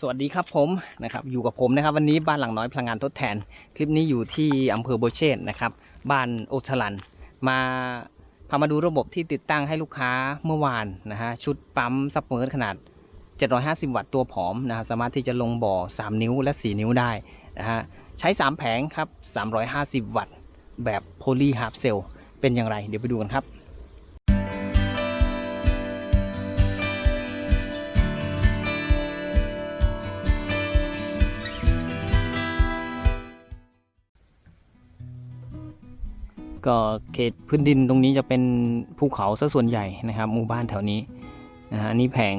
สวัสดีครับผมนะครับอยู่กับผมนะครับ วันนี้บ้านหลังน้อยพลังงานทดแทน คลิปนี้อยู่ที่อำเภอโบเชตนะครับบ้านโอชลัน มาพามาดูระบบที่ติดตั้งให้ลูกค้าเมื่อวานนะฮะชุดปั๊มซับเมอร์ขนาด 750 วัตต์ตัวผอมนะฮะสามารถที่จะลงบ่อ 3 นิ้วและ 4 นิ้วได้นะฮะใช้ 3 แผงครับ 350 วัตต์แบบโพลีฮาร์ปเซลเป็นอย่างไร เดี๋ยวไปดูกันครับ ก็เขตพื้นดินตรงนี้จะเป็นภูเขาซะส่วนใหญ่นะครับหมู่บ้านแถวนี้นะฮะนนี่แผง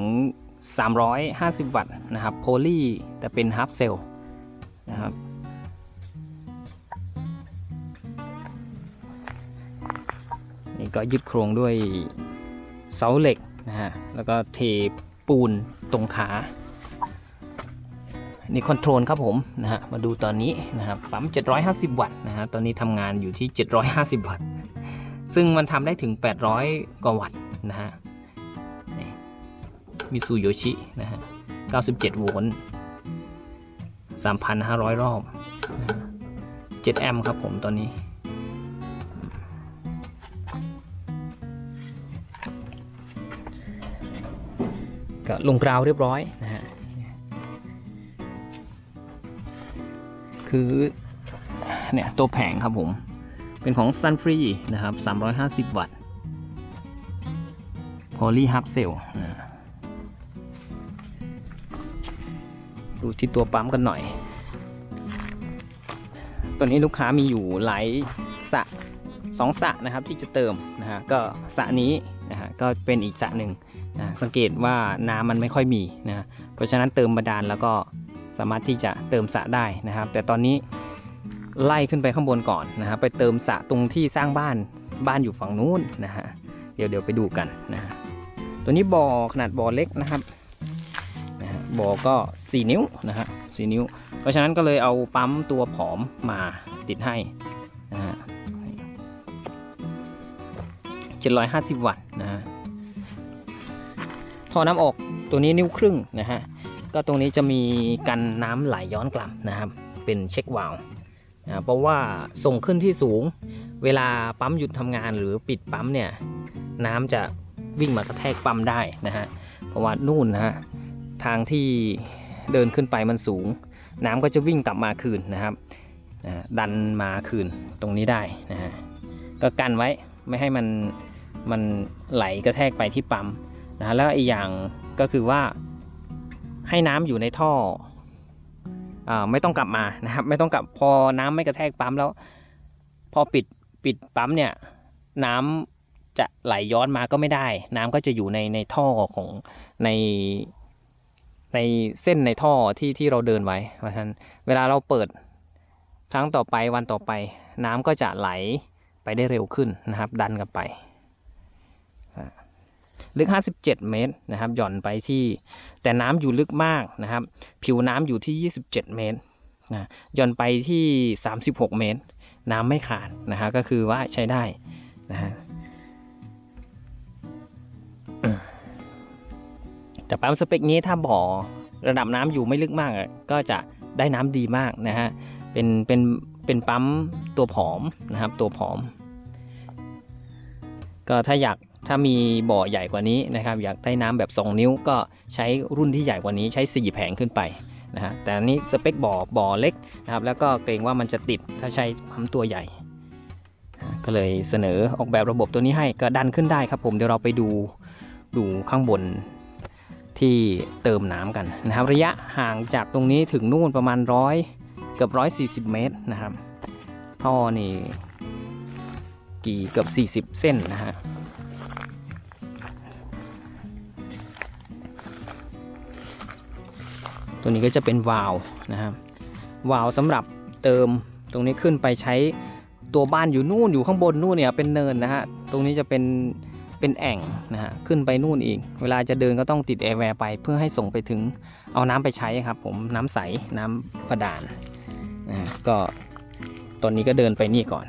350 วัตต์นะครับโพลีแต่เป็นฮาร์ปเซลนะครับนี่ก็ยึดโครงด้วยเสาเหล็กนะฮะแล้วก็เทปูนตรงขา นี่คอนโทรลครับผมนะฮะมาดูตอนนี้นะครับปั๊ม 750 วัตต์นะฮะตอนนี้ทำงานอยู่ที่ 750 วัตต์ ซึ่งมันทำได้ถึง 800 กว่าวัตต์นะฮะมิซูโยชินะฮะ97 โวลต์ 3,500 รอบ7แอมป์ครับผมตอนนี้ก็ลงกราวเรียบร้อยนะฮะ คือเนี่ยตัวแผงครับผม เป็นของ Sun Free นะครับ 350 วัตต์ Poly Hub Cell นะดูที่ตัวปั๊มกันหน่อย ตัวนี้ลูกค้ามีอยู่หลายสะสองสะนะครับที่จะเติมนะฮะก็สะนี้นะฮะก็เป็นอีกสะหนึ่งนะสังเกตว่าน้ำมันไม่ค่อยมีนะเพราะฉะนั้นเติมบาดาลแล้วก็ สามารถที่จะเติมสระได้นะครับ แต่ตอนนี้ไล่ขึ้นไปข้างบนก่อนนะครับไปเติมสระตรงที่สร้างบ้านบ้านอยู่ฝั่งนู้นนะฮะเดี๋ยวเดี๋ยวไปดูกันนะฮะตัวนี้บ่อขนาดบ่อเล็กนะครับนะฮะบ่อก็ 4 นิ้วนะฮะสนิ้ว เพราะฉะนั้นก็เลยเอาปั๊มตัวผอมมาติดให้นะฮะ750 วัตต์นะฮะท่อน้ำออกตัวนี้นิ้วครึ่งนะฮะ ก็ตรงนี้จะมีกันน้ำไหลย้อนกลับนะครับ เป็นเช็ควาล์วนะเพราะว่าส่งขึ้นที่สูง เวลาปั๊มหยุดทำงานหรือปิดปั๊มเนี่ยน้ำจะวิ่งมากระแทกปั๊มได้นะฮะเพราะว่านู่นนะฮะทางที่เดินขึ้นไปมันสูง น้ำก็จะวิ่งกลับมาคืนนะครับนะดันมาคืนตรงนี้ได้นะฮะก็กันไว้ไม่ให้มันมันไหลกระแทกไปที่ปั๊มนะฮะแล้วอีกอย่างก็คือว่า ให้น้ำอยู่ในท่ออาไม่ต้องกลับมานะครับ ไม่ต้องกลับพอน้ำไม่กระแทกปั๊มแล้ว พอปิดปิดปั๊มเนี่ย น้ำจะไหลย้อนมาก็ไม่ได้ น้ำก็จะอยู่ในในท่อของในในเส้นในท่อที่ที่เราเดินไว้เพราะฉะนั้นเวลาเราเปิดครั้งต่อไปวันต่อไป น้ำก็จะไหลไปได้เร็วขึ้นนะครับ ดันกลับไป ลึก 57 เมตรนะครับ หย่อนไปที่ แต่น้ำอยู่ลึกมากนะครับ ผิวน้ำอยู่ที่ 27 เมตรนะหย่อนไปที่ 36 เมตร น้ำไม่ขาดนะฮะก็คือว่าใช้ได้นะฮะแต่ปั๊มสเปคนี้ถ้าบ่อระดับน้ำอยู่ไม่ลึกมากก็จะได้น้ำดีมากนะฮะเป็นเป็นเป็นปั๊มตัวผอมนะครับตัวผอม ก็ถ้าอยาก ถ้ามีบ่อใหญ่กว่านี้นะครับ อยากได้น้ำแบบ 2 นิ้วก็ใช้รุ่นที่ใหญ่กว่านี้ใช้ 4 แผงขึ้นไปนะฮะแต่อันนี้สเปคบ่อบ่อเล็กนะครับ แล้วก็เกรงว่ามันจะติดถ้าใช้ปั๊มตัวใหญ่ ก็เลยเสนอออกแบบระบบตัวนี้ให้ก็ดันขึ้นได้ครับผมเดี๋ยวเราไปดูดูข้างบนที่เติมน้ำกันนะครับ ระยะห่างจากตรงนี้ถึงนู่นประมาณร้อยเกือบร้อยสี่สิบเมตรนะครับท่อนี่กี่เกือบสี่สิบเส้นนะฮะ ตัวนี้ก็จะเป็นวาล์วนะครับวาล์วสำหรับเติมตรงนี้ขึ้นไปใช้ตัวบ้านอยู่นู่นอยู่ข้างบนนู่นเนี่ยเป็นเนินนะฮะตรงนี้จะเป็นเป็นแอ่งนะฮะขึ้นไปนู่นอีก เวลาจะเดินก็ต้องติดแอร์แวร์ไปเพื่อให้ส่งไปถึงเอาน้ำไปใช้ครับ ผมน้ำใสน้ำประดานนะก็ตอนนี้ก็เดินไปนี่ก่อน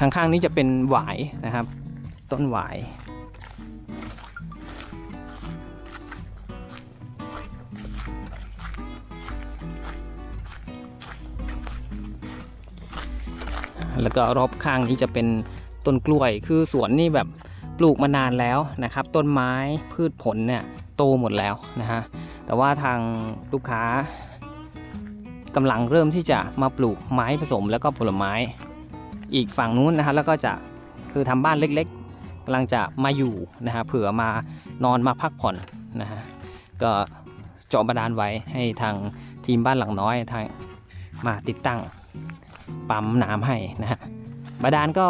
ข้างๆนี้จะเป็นหวายนะครับ ต้นหวาย แล้วก็รอบข้างนี้จะเป็นต้นกล้วย คือสวนนี่แบบปลูกมานานแล้วนะครับ ต้นไม้พืชผลเนี่ยโตหมดแล้วนะฮะ แต่ว่าทางลูกค้ากำลังเริ่มที่จะมาปลูกไม้ผสมแล้วก็ผลไม้ อีกฝั่งนู้นนะฮะแล้วก็จะคือทำบ้านเล็กๆกำลังจะมาอยู่นะฮะเผื่อมานอนมาพักผ่อนนะฮะก็เจาะบาดาลไว้ให้ทางทีมบ้านหลังน้อยทางมาติดตั้ง ปั๊มน้ำให้นะฮะบาดาลก็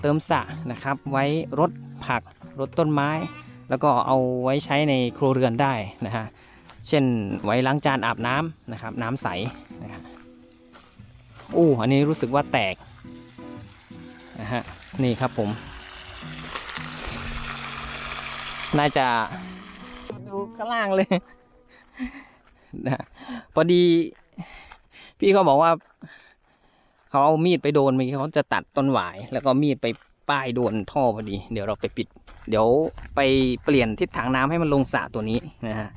เติมสระนะครับ ไว้รดผักรดต้นไม้ แล้วก็เอาไว้ใช้ในครัวเรือนได้นะฮะเช่นไว้ล้างจานอาบน้ำนะครับ น้ำใสนะครับอู้อันนี้รู้สึกว่าแตกนะฮะนี่ครับผม น่าจะดูข้างล่างเลยนะพอดี พี่เขาบอกว่า เขาเอามีดไปโดนเมื่อกี้เขาจะตัดต้นหวาย แล้วก็มีดไปป้ายโดนท่อพอดี เดี๋ยวเราไปปิด เดี๋ยวไปเปลี่ยนทิศทางน้ำให้มันลงสระตัวนี้นะฮะ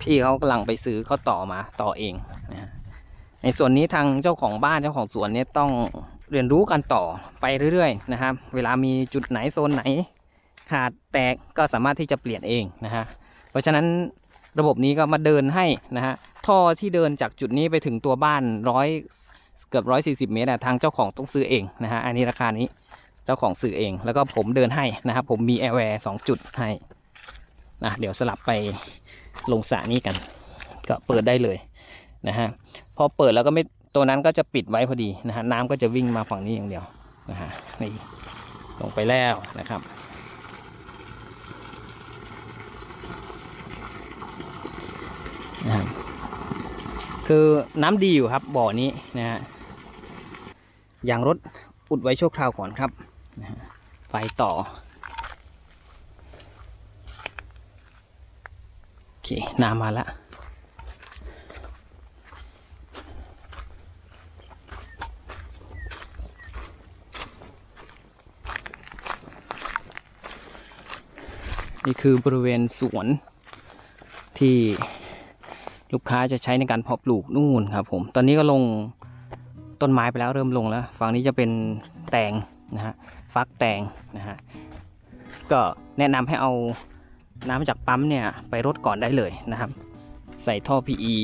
พี่เขากำลังไปซื้อเขาต่อมาต่อเองนะฮะในส่วนนี้ทางเจ้าของบ้านเจ้าของสวนเนี่ยต้องเรียนรู้กันต่อไปเรื่อยๆนะครับ เวลามีจุดไหนโซนไหน ขาดแตกก็สามารถที่จะเปลี่ยนเองนะฮะเพราะฉะนั้นระบบนี้ก็มาเดินให้นะฮะท่อที่เดินจากจุดนี้ไปถึงตัวบ้านร้อย กือบร้อยสี่สิบเมตรอะทางเจ้าของต้องซื้อเองนะฮะอันนี้ราคานี้เจ้าของซื้อเอง แล้วก็ผมเดินให้นะครับผมมีแอร์แวร์สองจุดให้นะเดี๋ยวสลับไปลงสระนี้กัน ก็เปิดได้เลยนะฮะพอเปิดแล้วก็ไม่ตัวนั้นก็จะปิดไว้พอดีนะฮะน้ำก็จะวิ่งมาฝั่งนี้อย่างเดียวนะฮะนี่ลงไปแล้วนะครับนะครับคือน้ำดีอยู่ครับบ่อนี้นะฮะ ย่างรถอุดไว้ชั่วคราวก่อนครับไปต่อโอเคน้ำมาแล้วนี่คือบริเวณสวนที่ลูกค้าจะใช้ในการเพาะปลูกนู่นครับผม ตอนนี้ก็ลง ต้นไม้ไปแล้วเริ่มลงแล้ว ฝั่งนี้จะเป็นแตงนะฮะฟักแตงนะฮะก็แนะนำให้เอาน้ำจากปั๊มเนี่ยไปรดก่อนได้เลยนะครับ ใส่ท่อ PE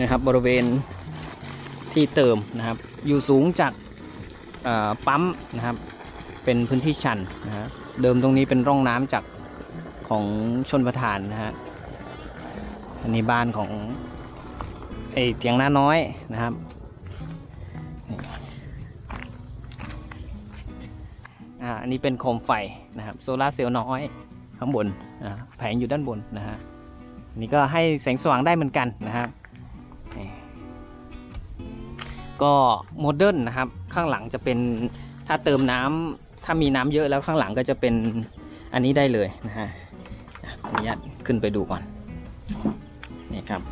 นะครับบริเวณที่เติมนะครับ อยู่สูงจากปั๊มนะครับ เป็นพื้นที่ชันนะฮะเดิมตรงนี้เป็นร่องน้ำจากของชนประทานนะฮะอันนี้บ้านของไอเถียงหน้าน้อยนะครับอ่าอันนี้เป็นโคมไฟนะครับโซลาเซลล์น้อยข้างบนนะแผงอยู่ด้านบนนะฮะนี่ก็ให้แสงสว่างได้เหมือนกันนะครับ ก็โมเดิร์นนะครับ ข้างหลังจะเป็นถ้าเติมน้ำถ้ามีน้ำเยอะแล้วข้างหลังก็จะเป็นอันนี้ได้เลยนะฮะอะขออนุญาตขึ้นไปดูก่อนนี่ครับ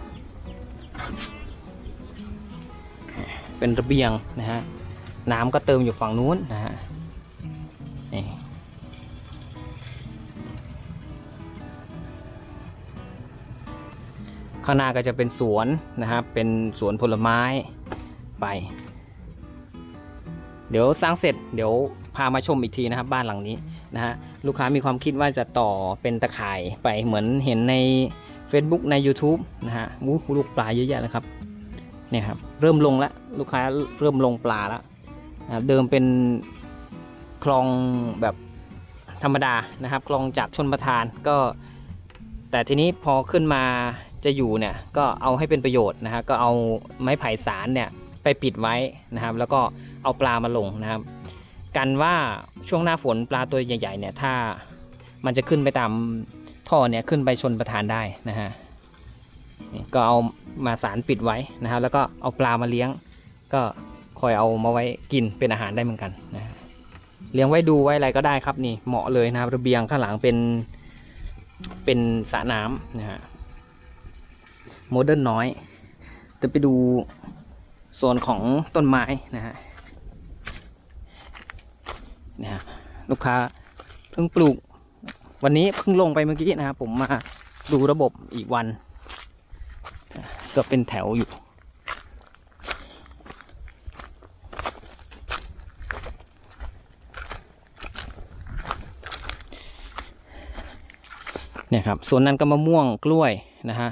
เป็นระเบียงนะฮะน้ำก็เติมอยู่ฝั่งนู้นนะฮะนี่ข้างหน้าก็จะเป็นสวนนะครับ เป็นสวนผลไม้ ไป เดี๋ยวสร้างเสร็จเดี๋ยวพามาชมอีกทีนะครับบ้านหลังนี้นะฮะลูกค้ามีความคิดว่าจะต่อเป็นตะข่ายไปเหมือนเห็นใน Facebook ใน YouTube นะฮะอู้ลูกปลาเยอะแยะเลยครับเนี่ยครับเริ่มลงแล้วลูกค้าเริ่มลงปลาแล้วนะเดิมเป็นคลองแบบธรรมดานะครับ คลองจากชนประทานก็ แต่ทีนี้พอขึ้นมาจะอยู่เนี่ยก็เอาให้เป็นประโยชน์นะฮะก็เอาไม้ไผ่สารเนี่ย ไปปิดไว้นะครับ แล้วก็เอาปลามาลงนะครับ กันว่าช่วงหน้าฝนปลาตัวใหญ่ๆเนี่ยถ้ามันจะขึ้นไปตามท่อเนี่ยขึ้นไปชนประทานได้นะฮะก็เอามาสารปิดไว้นะครับ แล้วก็เอาปลามาเลี้ยง ก็คอยเอามาไว้กินเป็นอาหารได้เหมือนกันนะเลี้ยงไว้ดูไว้อะไรก็ได้ครับนี่เหมาะเลยนะครับระเบียงข้างหลังเป็นเป็นสระน้ำนะฮะโมเดิร์นน้อยจะไปดู ส่วนของต้นไม้นะฮะนะฮะลูกค้าเพิ่งปลูก วันนี้เพิ่งลงไปเมื่อกี้นะครับผมมาดูระบบอีกวันก็เป็นแถวอยู่เนี่ยครับส่วนนั้นก็มะม่วงกล้วยนะฮะ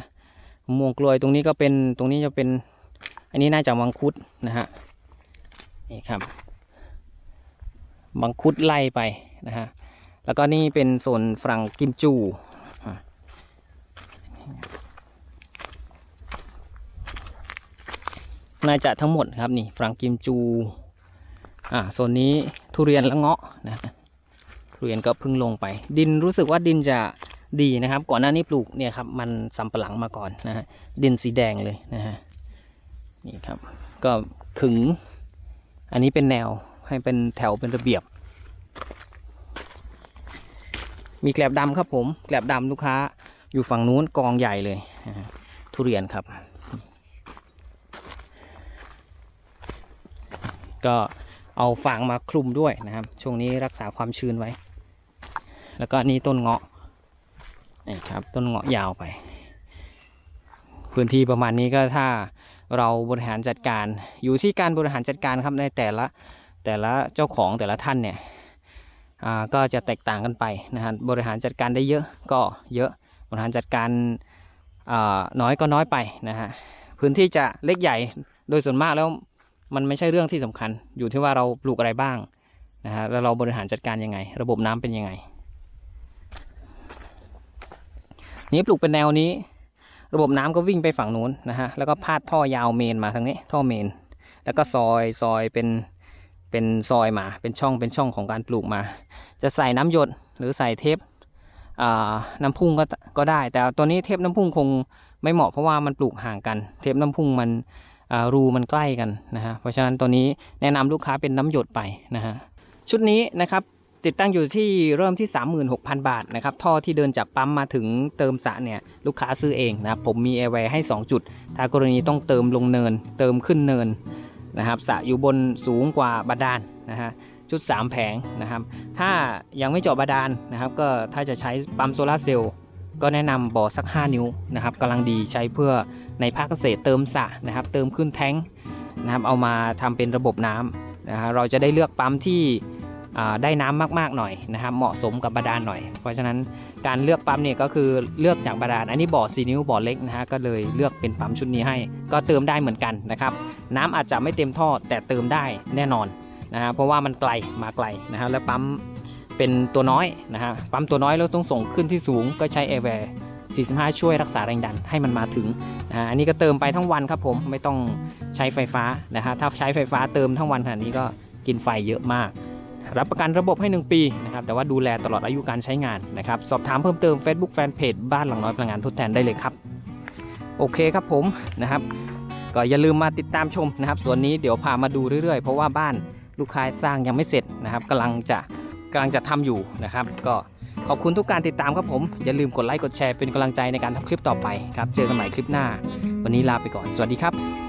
มะม่วงกล้วยตรงนี้ก็เป็นตรงนี้จะเป็น อันนี้น่าจะมังคุดนะฮะนี่ครับมังคุดไล่ไปนะฮะแล้วก็นี่เป็นโซนฝรั่งกิมจูน่าจะทั้งหมดครับนี่ฝรั่งกิมจูอ่าโซนนี้ทุเรียนและเงาะนะฮะทุเรียนก็เพิ่งลงไป ดินรู้สึกว่าดินจะดีนะครับ ก่อนหน้านี้ปลูกเนี่ยครับมันสำปะหลังมาก่อนนะฮะดินสีแดงเลยนะฮะ นี่ครับ ก็ขึง อันนี้เป็นแนวให้เป็นแถวเป็นระเบียบ มีแกลบดำครับผม แกลบดำลูกค้าอยู่ฝั่งนู้นกองใหญ่เลย ทุเรียนครับ ก็เอาฟางมาคลุมด้วยนะครับ ช่วงนี้รักษาความชื้นไว้ แล้วก็นี่ต้นเงาะนี่ครับ ต้นเงาะยาวไป พื้นที่ประมาณนี้ก็ถ้า เราบริหารจัดการ อยู่ที่การบริหารจัดการครับในแต่ละแต่ละเจ้าของแต่ละท่านเนี่ยอ่าก็จะแตกต่างกันไปนะฮะบริหารจัดการได้เยอะก็เยอะบริหารจัดการอ่าน้อยก็น้อยไปนะฮะพื้นที่จะเล็กใหญ่โดยส่วนมากแล้วมันไม่ใช่เรื่องที่สำคัญ อยู่ที่ว่าเราปลูกอะไรบ้างนะฮะแล้วเราบริหารจัดการยังไง ระบบน้ำเป็นยังไง นี้ปลูกเป็นแนวนี้ ระบบน้ำก็วิ่งไปฝั่งนู้นนะฮะแล้วก็พาดท่อยาวเมนมาทางนี้ท่อเมน แล้วก็ซอยซอยเป็นเป็นซอยมาเป็นช่องเป็นช่องของการปลูกมา จะใส่น้ำหยดหรือใส่เทปน้ำพุ่งก็ก็ได้ แต่ตัวนี้เทปน้ำพุ่งคงไม่เหมาะเพราะว่ามันปลูกห่างกัน เทปน้ำพุ่งมันรูมันใกล้กันนะฮะเพราะฉะนั้นตัวนี้แนะนำลูกค้าเป็นน้ำหยดไปนะฮะชุดนี้นะครับ ติดตั้งอยู่ที่เริ่มที่ 36,000 บาทนะครับท่อที่เดินจากปั๊มมาถึงเติมสระเนี่ยลูกค้าซื้อเองนะครับผมมีแอร์แวร์ให้ 2 จุด ถ้ากรณีต้องเติมลงเนิน เติมขึ้นเนินนะครับสระอยู่บนสูงกว่าบาดาลนะฮะชุด 3 แผงนะครับ ถ้ายังไม่เจาะบาดาลนะครับ ก็ถ้าจะใช้ปั๊มโซลาร์เซลล์ก็แนะนำบ่อสัก 5 นิ้วนะครับกำลังดีใช้เพื่อในภาคเกษตรเติมสระนะครับ เติมขึ้นแท้งนะครับเอามาทำเป็นระบบน้ำนะฮะเราจะได้เลือกปั๊มที่ ได้น้ำมากๆหน่อยนะครับ เหมาะสมกับบาดาลหน่อย เพราะฉะนั้นการเลือกปั๊มเนี่ยก็คือเลือกจากบาดาลอันนี้บ่อสีนิ้วบ่อเล็กนะฮะก็เลยเลือกเป็นปั๊มชุดนี้ให้ ก็เติมได้เหมือนกันนะครับ น้ำอาจจะไม่เต็มท่อแต่เติมได้แน่นอนนะฮะเพราะว่ามันไกลมาไกลนะฮะแล้วปั๊มเป็นตัวน้อยนะฮะปั๊มตัวน้อยแล้วต้องส่งขึ้นที่สูงก็ใช้แอร์แวร์45 ช่วยรักษาแรงดันให้มันมาถึงนะฮะอันนี้ก็เติมไปทั้งวันครับผมไม่ต้องใช้ไฟฟ้านะฮะถ้าใช้ไฟฟ้าเติมทั้งวันขนาดนี้ก็กินไฟเยอะมาก รับประกันระบบให้ 1 ปีนะครับแต่ว่าดูแลตลอดอายุการใช้งานนะครับสอบถามเพิ่มเติม Facebook Fanpage บ้านหลังน้อยพลังงานทดแทนได้เลยครับ โอเคครับผมนะครับ ก็อย่าลืมมาติดตามชมนะครับส่วนนี้เดี๋ยวพามาดูเรื่อยๆ เพราะว่าบ้านลูกค้าสร้างยังไม่เสร็จนะครับกำลังจะกำลังจะทำอยู่นะครับ ก็ขอบคุณทุกการติดตามครับผม อย่าลืมกดไลค์กดแชร์เป็นกำลังใจในการทำคลิปต่อไปครับ เจอกันใหม่คลิปหน้า วันนี้ลาไปก่อน สวัสดีครับ